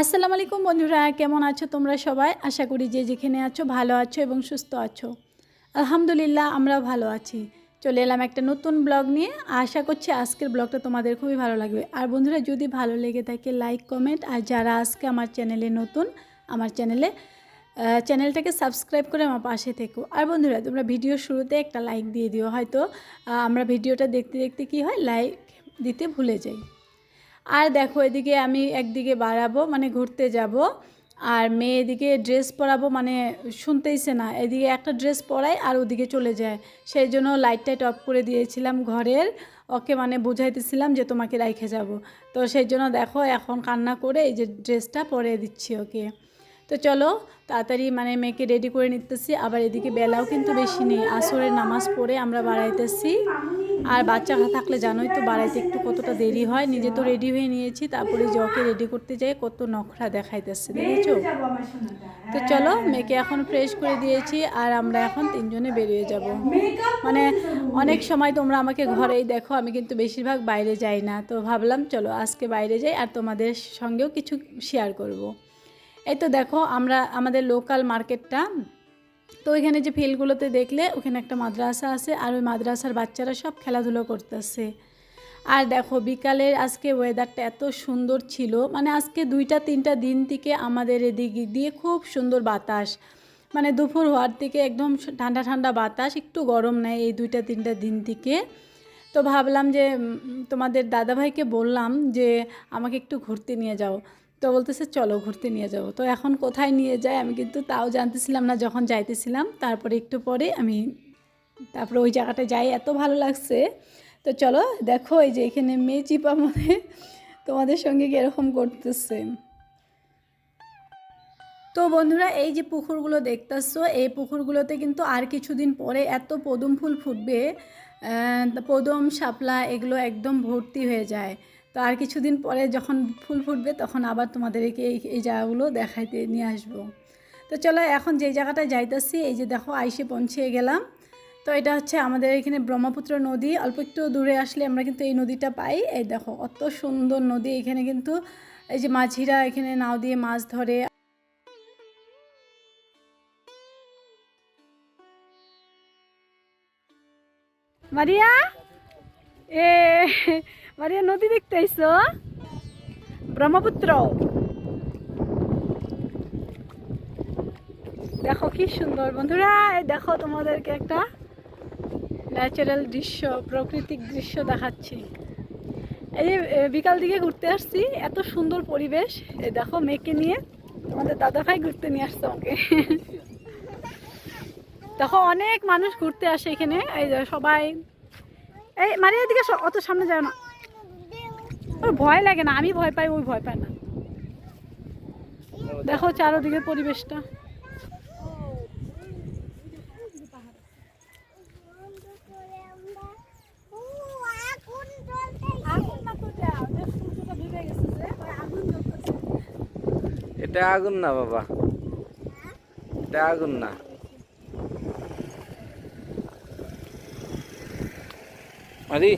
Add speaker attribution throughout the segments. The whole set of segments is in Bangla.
Speaker 1: আসসালামু আলাইকুম বন্ধুরা, কেমন আছো তোমরা সবাই? আশা করি যে যেখানে আছো ভালো আছো এবং সুস্থ আছো। আলহামদুলিল্লাহ, আমরাও ভালো আছি। চলে এলাম একটা নতুন ব্লগ নিয়ে। আশা করছি আজকের ব্লগটা তোমাদের খুবই ভালো লাগবে। আর বন্ধুরা, যদি ভালো লেগে থাকে লাইক কমেন্ট আর যারা আজকে আমার চ্যানেলে নতুন, আমার চ্যানেলে চ্যানেলটাকে সাবস্ক্রাইব করে আমার পাশে থেকো। আর বন্ধুরা, তোমরা ভিডিও শুরুতে একটা লাইক দিয়ে দিও, হয়তো আমরা ভিডিওটা দেখতে দেখতে কি হয় লাইক দিতে ভুলে যাই। আর দেখো, এদিকে আমি একদিকে বাড়াবো মানে ঘুরতে যাব, আর মেয়ে এদিকে ড্রেস পরাবো মানে শুনতেইছে না। এদিকে একটা ড্রেস পরাই আর ওদিকে চলে যায়। সেই জন্য লাইট টাইট অফ করে দিয়েছিলাম ঘরের। ওকে মানে বুঝাইতেছিলাম যে তোমাকে রাইখে যাব। তো সেই জন্য দেখো, এখন কান্না করে এই যে ড্রেসটা পরে দিচ্ছি ওকে। তো চলো, তাড়াতাড়ি মানে মেয়েকে রেডি করে নিতেছি। আবার এদিকে বেলাও কিন্তু বেশি নেই। আসরের নামাজ পড়ে আমরা বাড়াইতেছি। আর বাচ্চা থাকলে জানোই তো বাড়াইতে একটু কতটা দেরি হয়। নিজে তো রেডি হয়ে নিয়েছি, তারপরে জকে রেডি করতে যাই। কত নখরা দেখাইতেছে, দেখেছ? তো চলো, মেয়েকে এখন ফ্রেশ করে দিয়েছি আর আমরা এখন তিনজনে বেরিয়ে যাব। মানে অনেক সময় তোমরা আমাকে ঘরেই দেখো, আমি কিন্তু বেশিরভাগ বাইরে যাই না। তো ভাবলাম, চলো আজকে বাইরে যাই আর তোমাদের সঙ্গেও কিছু শেয়ার করব। এই তো দেখো, আমরা আমাদের লোকাল মার্কেটটা তো ওইখানে যে ফিল্ডগুলোতে দেখলে ওখানে একটা মাদ্রাসা আছে, আর ওই মাদ্রাসার বাচ্চারা সব খেলাধুলো করতেছে। আর দেখো, বিকালের আজকে ওয়েদারটা এত সুন্দর ছিল মানে আজকে দুইটা, তিনটা দিন থেকে আমাদের এদিক দিয়ে খুব সুন্দর বাতাস। মানে দুপুর হওয়ার থেকে একদম ঠান্ডা ঠান্ডা বাতাস, একটু গরম নেয় এই দুইটা, তিনটা দিন থেকে। তো ভাবলাম যে তোমাদের দাদাভাইকে বললাম যে, আমাকে একটু ঘুরতে নিয়ে যাও। তো বলতেছে, চলো ঘুরতে নিয়ে যাব। তো এখন কোথায় নিয়ে যায় আমি কিন্তু তাও জানতেছিলাম না, যখন যাইতেছিলাম। তারপরে একটু পরে আমি তারপরে ওই জায়গাটা যাই, এত ভালো লাগছে। তো চলো, দেখো এই যে এখানে মেয়ে চিপা মনে তোমাদের সঙ্গে কীরকম করতেছে। তো বন্ধুরা, এই যে পুকুরগুলো দেখতেছো, এই পুকুরগুলোতে কিন্তু আর কিছুদিন পরে এত পদুম ফুল ফুটবে পদম, শাপলা এগুলো একদম ভর্তি হয়ে যায়। তো আর কিছুদিন পরে যখন ফুল ফুটবে তখন আবার তোমাদেরকে এই এই জায়গাগুলো দেখাইতে নিয়ে আসব। তো চলো এখন যেই জায়গাটায় যাইতেছি, এই যে দেখো আইসে পৌঁছে গেলাম। তো এটা হচ্ছে আমাদের এখানে ব্রহ্মপুত্র নদী। অল্প একটু দূরে আসলে আমরা কিন্তু এই নদীটা পাই। এই দেখো অত সুন্দর নদী। এখানে কিন্তু এই যে মাঝিরা এখানে নাও দিয়ে মাছ ধরে। মারিয়া? এ মারিয়া নদী দেখতে আইছো? ব্রহ্মপুত্র। দেখো কি সুন্দর বন্ধুরা দেখো তোমাদেরকে একটা ন্যাচারাল দৃশ্য, প্রাকৃতিক দৃশ্য দেখাচ্ছি। এই যে বিকাল দিকে ঘুরতে আসছি, এত সুন্দর পরিবেশ। এই দেখো মেয়েকে নিয়ে, তোমাদের দাদা ভাই ঘুরতে নিয়ে আসছে আমাকে। দেখো অনেক মানুষ ঘুরতে আসে এখানে, এই সবাই। এই এদিকে স- অত সামনে যায় না। ওর ভয় লাগে না, আমি ভয় পাই ওই ভয় পায় না। দেখো চারোদিকের পরিবেশটা।
Speaker 2: এটা আগুন না বাবা। এটা আগুন না। আরে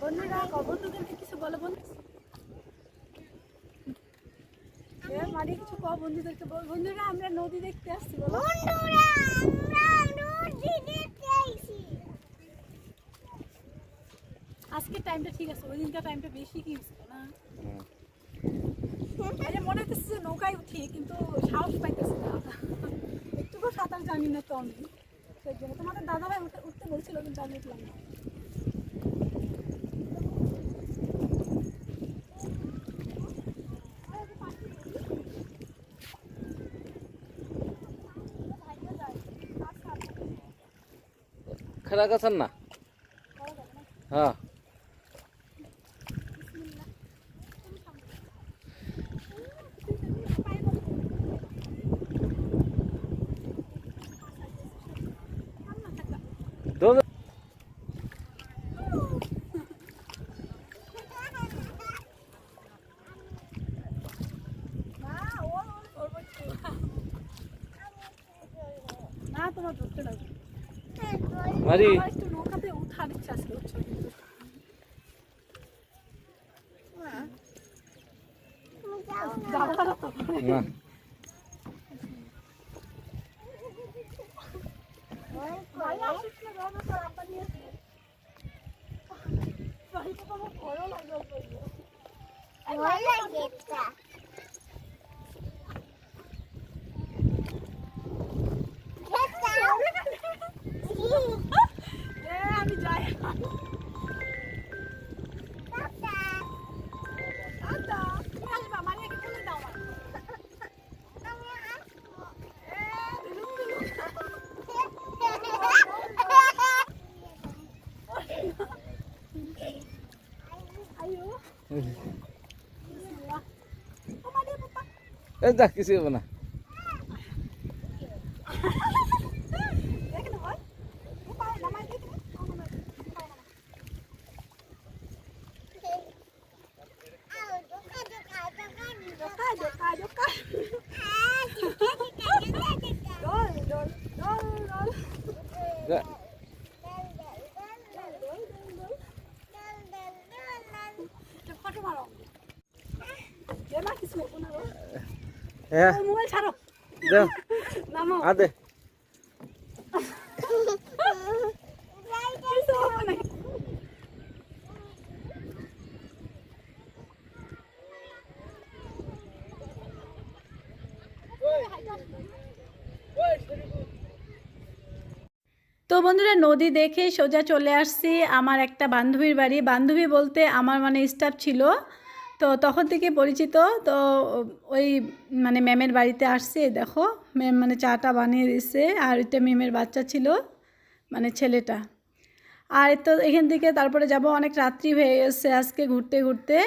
Speaker 1: বন্ধুরা বন্ধুদেরকে কিছু বলো বন্ধু এ, মানে কিছু কও বন্ধুদেরকে? বল বন্ধুরা আমরা নদী দেখতে আসছি বলো। আজকের টাইমটা ঠিক আছে ওই দিনকার টাইমটা বেশি কি ছিল না? আরে মনে হচ্ছে যে নৌকায় উঠি কিন্তু সাহস পাইতেছি না। একটুকু সাঁতার জানি না তো আমি। সেই জন্য তোমাদের দাদা ভাই উঠতে উঠতে বলছিল কিন্তু আমি উঠলাম না।
Speaker 2: খারাপ গেছেন না? হ্যাঁ দৌড়-
Speaker 1: না ও করব না তোমার ঘুরতে লাগবে
Speaker 2: মারি
Speaker 1: আমার একটু নৌকাতে উঠার ইচ্ছা ছিল বুঝছ, কিন্তু যাব না তো।
Speaker 2: না
Speaker 1: ভাই আসিস না, যাব তো, আব্বা নিয়ে আসবে। ভাই তো আমার ভয়ও লাগে অল্প একটু। এ, আমি যাই আচ্ছা, তুমি আসবা, মারিয়াকে তুলে দাও আমার। এ, দিলুম দিলুম। আইয়ো, বিসমিল্লাহ। ও, মারিয়া, পাপা।
Speaker 2: এই দেখ কিছু হবে না
Speaker 1: দেখে নাও, হয়? ও পায়ে নামাই দেখে নাও। ও নামাই, পায়ে নামাই। Jokai, jokai, jokai. Dol, dol, dol, dol.
Speaker 2: যা-
Speaker 1: একটু ফটো মারো। এ মা, কিছু হব না গো।
Speaker 2: হ্যাঁ
Speaker 1: ও, মোবাইল ছাড়ো। তো বন্ধুরা নদী দেখে সোজা চলে আসছি আমার একটা বান্ধবীর বাড়ি। বান্ধবী বলতে আমার মানে স্টাফ ছিল। তো তখন থেকে পরিচিত, তো ওই মানে ম্যামের বাড়িতে আসছে, দেখো। ম্যাম মানে চাটা বানিয়ে দিচ্ছে আর ওইটা ম্যামের বাচ্চা ছিল মানে ছেলেটা। আর তো এখান থেকে তারপরে যাব, অনেক রাত্রি হয়ে গেছে আজকে ঘুরতে ঘুরতে।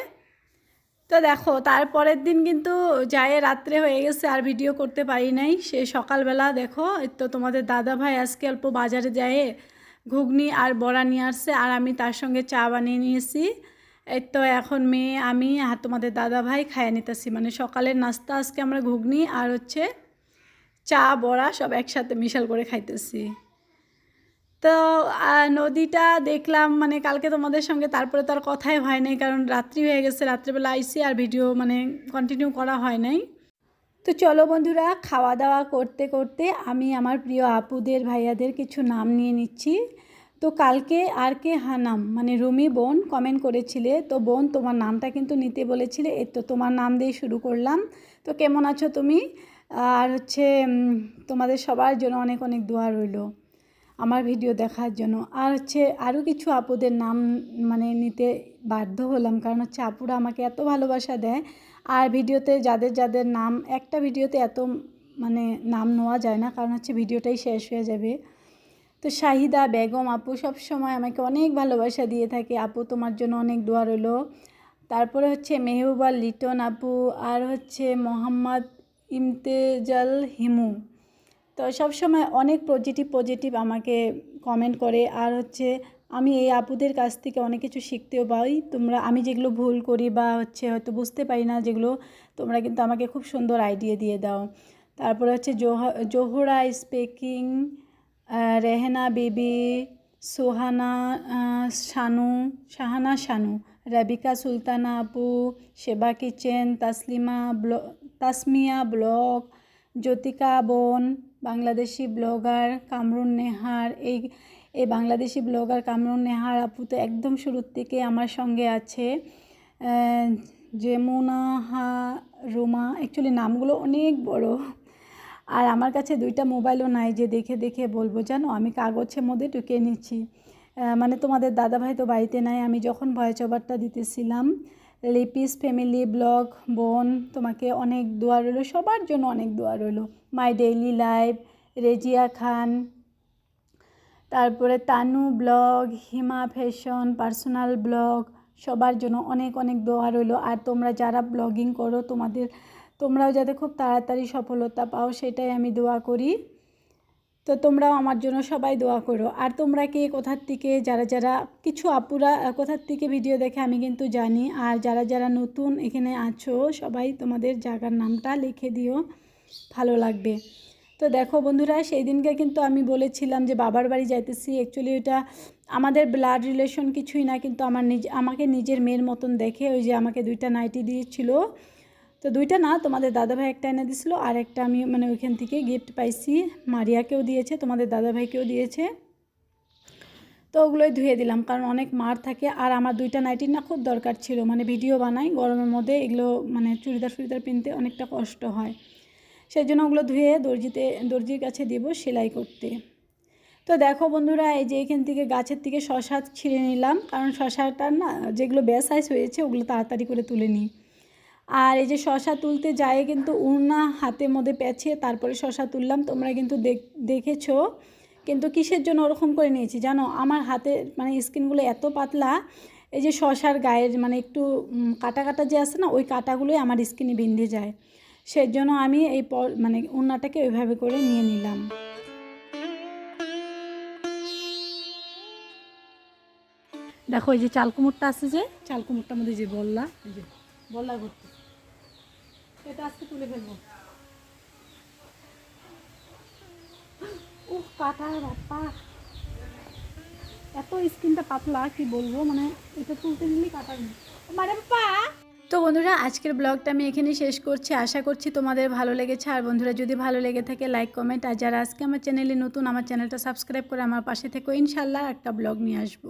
Speaker 1: তো দেখো, তারপরের দিন কিন্তু যায় রাত্রে হয়ে গেছে, আর ভিডিও করতে পারি নাই। সে সকালবেলা দেখো তো তোমাদের দাদা ভাই আজকে অল্প বাজারে যায় ঘুগনি আর বড়া নিয়ে আসছে, আর আমি তার সঙ্গে চা বানিয়ে নিয়েছি। এই তো এখন মেয়ে আমি আর তোমাদের দাদা ভাই খাইয়ে নিতেছি। মানে সকালের নাস্তা, আজকে আমরা ঘুগনি আর হচ্ছে চা, বড়া সব একসাথে মিশাল করে খাইতেছি। তো নদীটা দেখলাম মানে কালকে তোমাদের সঙ্গে, তারপরে তো আর কথাই হয় নাই, কারণ রাত্রি হয়ে গেছে, রাত্রেবেলা আইসি আর ভিডিও মানে কন্টিনিউ করা হয় নাই। তো চলো বন্ধুরা, খাওয়া দাওয়া করতে করতে আমি আমার প্রিয় আপুদের, ভাইয়াদের কিছু নাম নিয়ে নিচ্ছি। তো কালকে আর কে হা নাম মানে রুমি বোন কমেন্ট করেছিলে, তো বোন তোমার নামটা কিন্তু নিতে বলেছিলে এই তো তোমার নাম দিয়ে শুরু করলাম। তো কেমন আছো তুমি? আর হচ্ছে তোমাদের সবার জন্য অনেক অনেক দোয়া রইল আমার ভিডিও দেখার জন্য। আর হচ্ছে আরও কিছু আপুদের নাম মানে নিতে বাধ্য হলাম, কারণ হচ্ছে আপুরা আমাকে এত ভালোবাসা দেয়। আর ভিডিওতে যাদের যাদের নাম, একটা ভিডিওতে এত মানে নাম নেওয়া যায় না, কারণ হচ্ছে ভিডিওটাই শেষ হয়ে যাবে। তো শাহিদা, বেগম আপু সব সময় আমাকে অনেক ভালোবাসা দিয়ে থাকে। আপু তোমার জন্য অনেক দোয়া রইল। তারপরে হচ্ছে মেহবুবা, লিটন আপু, আর হচ্ছে মোহাম্মদ ইমতেজাল হিমু। তো সব সময় অনেক পজিটিভ পজিটিভ আমাকে কমেন্ট করে। আর হচ্ছে আমি এই আপুদের কাছ থেকে অনেক কিছু শিখতেও পাই। তোমরা, আমি যেগুলো ভুল করি বা হচ্ছে হয়তো বুঝতে পারি না যেগুলো, তোমরা কিন্তু আমাকে খুব সুন্দর আইডিয়া দিয়ে দাও। তারপরে হচ্ছে জোহা, জোহরা স্পিকিং রেহেনা বিবি সোহানা শানু শাহানা শানু রাবিকা সুলতানা আপু সেবা কিচেন তাসলিমা ব্ল তাসমিয়া ব্লগ জ্যোতিকা বোন বাংলাদেশি ব্লগার কামরুন নেহার এই এই বাংলাদেশি ব্লগার কামরুন নেহার আপু তো একদম শুরুর থেকে আমার সঙ্গে আছে। আহ, যেমুনাহা রুমা অ্যাকচুয়ালি নামগুলো অনেক বড়। আর আমার কাছে দুইটা মোবাইলও নাই যে দেখে দেখে বলব, জানো? আমি কাগজের মধ্যে ঢুকিয়ে নিচ্ছি। মানে তোমাদের দাদাভাই তো বাড়িতে নাই। আমি যখন ভয়েস ওভারটা দিতেছিলাম, লিপিস ফ্যামিলি ব্লগ বোন, তোমাকে অনেক দোয়া রইল, সবার জন্য অনেক দোয়া রইল। My daily life Rezia Khan, তারপরে Tanu blog Hima fashion personal blog সবার জন্য অনেক অনেক দোয়া রইল। আর তোমরা যারা ব্লগিং করো, তোমাদের তোমরাও যাতে খুব তাড়াতাড়ি সফলতা পাও, সেটাই আমি দোয়া করি। তো তোমরাও আমার জন্য সবাই দোয়া করো। আর তোমরা কে, কোথার থেকে, যারা যারা কিছু আপুরা কোথার থেকে ভিডিও দেখে আমি কিন্তু জানি। আর যারা যারা নতুন এখানে আছো, সবাই তোমাদের জায়গার নামটা লিখে দিও, ভালো লাগবে। তো দেখো বন্ধুরা সেই দিনকে কিন্তু আমি বলেছিলাম যে বাবার বাড়ি যাইতেছি। অ্যাকচুয়ালি ওটা আমাদের ব্লাড রিলেশন কিছুই না, কিন্তু আমার নিজ, আমাকে নিজের মেয়ের মতন দেখে ওই যে আমাকে দুইটা নাইটি দিয়েছিল। তো দুইটা না, তোমাদের দাদাভাই একটা এনে দিছিলো, আর একটা আমি মানে ওইখান থেকে গিফট পাইছি। মারিয়াকেও দিয়েছে, তোমাদের দাদাভাইকেও দিয়েছে। তো ওগুলোই ধুয়ে দিলাম, কারণ অনেক মার থাকে। আর আমার দুইটা নাইটির না খুব দরকার ছিল মানে ভিডিও বানাই গরমের মধ্যে, এগুলো মানে চুড়িদার ফুড়িদার পিনতে অনেকটা কষ্ট হয়। সেই জন্য ওগুলো ধুয়ে দর্জিতে, দর্জির কাছে দিব সেলাই করতে। তো দেখো বন্ধুরা, এই যে এখান থেকে গাছের থেকে শশা ছিঁড়ে নিলাম, কারণ শশাটার না, যেগুলো বেসাইজ হয়েছে, ওগুলো তাড়াতাড়ি করে তুলে নিই। আর এই যে শশা তুলতে যায় কিন্তু উড়না হাতের মধ্যে পেঁচিয়ে তারপরে শশা তুললাম, তোমরা কিন্তু দেখ- দেখেছ। কিন্তু কিসের জন্য ওরকম করে নিয়েছি জানো? আমার হাতে মানে স্কিনগুলো এত পাতলা, এই যে শশার গায়ের মানে একটু কাটা কাটা যে আছে না, ওই কাটাগুলোই আমার স্কিনে বিন্ধে যায়। সেই জন্য আমি এই মানে উন্নাটাকে ওইভাবে করে নিয়ে নিলাম। দেখো এই যে চাল কুমড়টা আছে যে চাল কুমড়টার মধ্যে যে বললা, এই যে, বললা ঘুরতে। এটা আজকে তুলে ফেলব। উফ কাটা বাপ্পা। এত স্কিনটা পাতলা, কি বলব? মানে এটা তুলতে নিলেই কাটা মানে বাপ্পা! তো বন্ধুরা, আজকের ব্লগটা আমি এখানে শেষ করছি। আশা করছি তোমাদের ভালো লেগেছে। আর বন্ধুরা, যদি ভালো লেগে থাকে লাইক কমেন্ট আর যারা আজকে আমার চ্যানেলে নতুন, আমার চ্যানেলটা সাবস্ক্রাইব করে আমার পাশে থেকে। ইনশাল্লাহ একটা ব্লগ নিয়ে আসব।